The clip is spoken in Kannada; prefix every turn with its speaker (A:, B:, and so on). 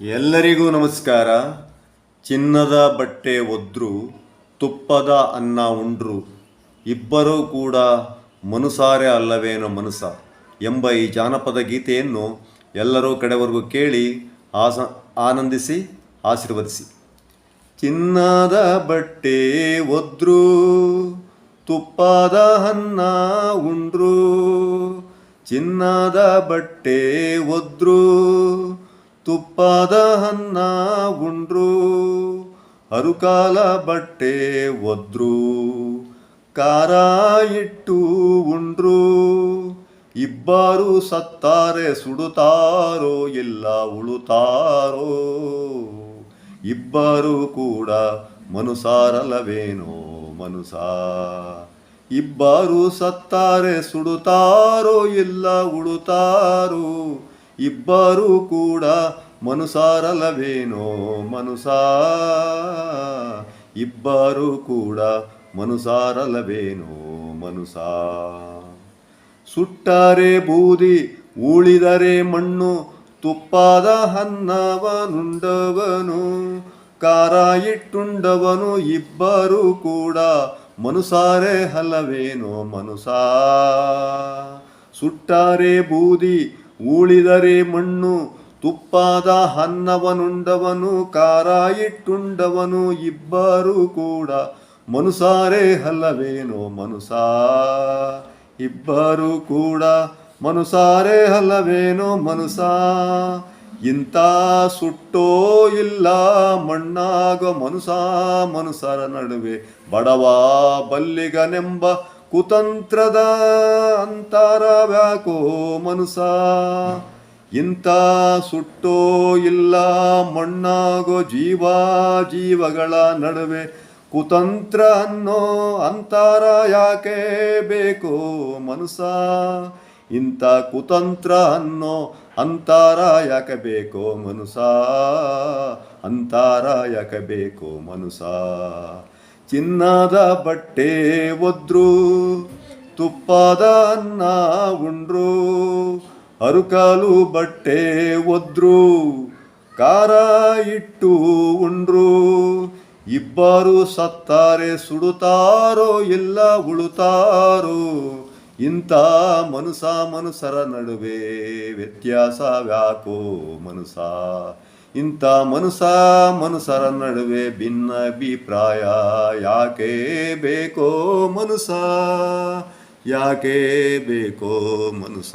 A: ಎಲ್ಲರಿಗೂ ನಮಸ್ಕಾರ. ಚಿನ್ನದ ಬಟ್ಟೆ ಒದ್ರು, ತುಪ್ಪದ ಅನ್ನ ಉಂಡ್ರು. ಇಬ್ಬರೂ ಕೂಡ ಮನುಸಾರೆ ಅಲ್ಲವೇನೋ ಮನುಸ ಎಂಬ ಈ ಜಾನಪದ ಗೀತೆಯನ್ನು ಎಲ್ಲರೂ ಕಡೆವರೆಗೂ ಕೇಳಿ ಆಸ, ಆನಂದಿಸಿ, ಆಶೀರ್ವದಿಸಿ. ಚಿನ್ನದ ಬಟ್ಟೆ ಒದ್ರು, ತುಪ್ಪದ ಅನ್ನ ಉಂಡ್ರು. ಚಿನ್ನದ ಬಟ್ಟೆ ಒದ್ರು ತುಪ್ಪದ ಅನ್ನ ಉಂಡ್ರು, ಅರುಕಾಲ ಬಟ್ಟೆ ಒದ್ರು, ಖಾರ ಇಟ್ಟು ಉಂಡ್ರು. ಇಬ್ಬರು ಸತ್ತಾರೆ ಸುಡುತ್ತಾರೋ ಇಲ್ಲ ಉಳುತ್ತಾರೋ. ಇಬ್ಬರು ಕೂಡ ಮನುಸಾರಲ್ಲವೇನೋ ಮನುಸ. ಇಬ್ಬರು ಸತ್ತಾರೆ ಸುಡುತ್ತಾರೋ ಇಲ್ಲ ಉಳುತ್ತಾರೋ. ಇಬ್ಬರು ಕೂಡ ಮನುಸಾರಲ್ಲವೇನೋ ಮನುಸ? ಇಬ್ಬರೂ ಕೂಡ ಮನುಸಾರಲ್ಲವೇನೋ ಮನುಸ? ಸುಟ್ಟರೆ ಬೂದಿ, ಉಳಿದರೆ ಮಣ್ಣು, ತುಪ್ಪದ ಹನ್ನವನುಂಡವನು ಕಾರ ಇಟ್ಟುಂಡವನು, ಇಬ್ಬರು ಕೂಡ ಮನುಸಾರೆ ಹಲವೇನೋ ಮನುಸ? ಸುಟ್ಟಾರೆ ಬೂದಿ ಉಳಿದರೆ ಮಣ್ಣು, ತುಪ್ಪಾದ ಅನ್ನವನುಂಡವನು ಕಾರಾಯಿಟ್ಟುಂಡವನು ಇಟ್ಟುಂಡವನು ಇಬ್ಬರು ಕೂಡ. ಮನುಸಾರೆ ಹಲ್ಲವೇನೋ ಮನುಸ? ಇಬ್ಬರು ಕೂಡ. ಮನುಸಾರೆ ಹಲ್ಲವೇನೋ ಮನುಸ? ಇಂಥ ಸುಟ್ಟೋ ಇಲ್ಲ ಮಣ್ಣಾಗ ಮನುಸ ಮನುಸರ ನಡುವೆ. ಬಡವ ಬಲ್ಲಿಗನೆಂಬ ಕುತಂತ್ರದ ಅಂತಾರ ವ್ಯಾಕೋ ಮನುಸ ಇಂಥ ಸುಟ್ಟೋ ಇಲ್ಲ ಮಣ್ಣಾಗೋ ಜೀವ ಜೀವಗಳ ನಡುವೆ ಕುತಂತ್ರ ಅನ್ನೋ ಅಂತಾರ ಯಾಕೆ ಬೇಕೋ ಮನುಸ ಇಂಥ ಕುತಂತ್ರ ಅನ್ನೋ ಅಂತಾರ ಯಾಕೆ ಬೇಕೋ ಮನುಸ ಅಂತಾರ ಯಾಕೆ ಬೇಕೋ ಮನುಸ ಚಿನ್ನದ ಬಟ್ಟೆ ಒದ್ರು, ತುಪ್ಪದ ಅನ್ನ ಉಂಡ್ರು, ಅರುಕಾಲು ಬಟ್ಟೆ ಒದ್ರು, ಖಾರ ಇಟ್ಟು ಉಂಡ್ರು. ಇಬ್ಬರು ಸತ್ತಾರೆ ಸುಡುತ್ತಾರೋ ಇಲ್ಲ ಉಳುತ್ತಾರೋ, ಇಂಥ ಮನುಸ ಮನುಸರ ನಡುವೆ ವ್ಯತ್ಯಾಸ ವ್ಯಾಕೋ ಮನುಸ? ಇಂಥ ಮನುಸ ಮನುಸರ ನಡುವೆ ಭಿನ್ನಾಭಿಪ್ರಾಯ ಯಾಕೆ ಬೇಕೋ ಮನುಸ? ಯಾಕೆ ಬೇಕೋ ಮನುಸ?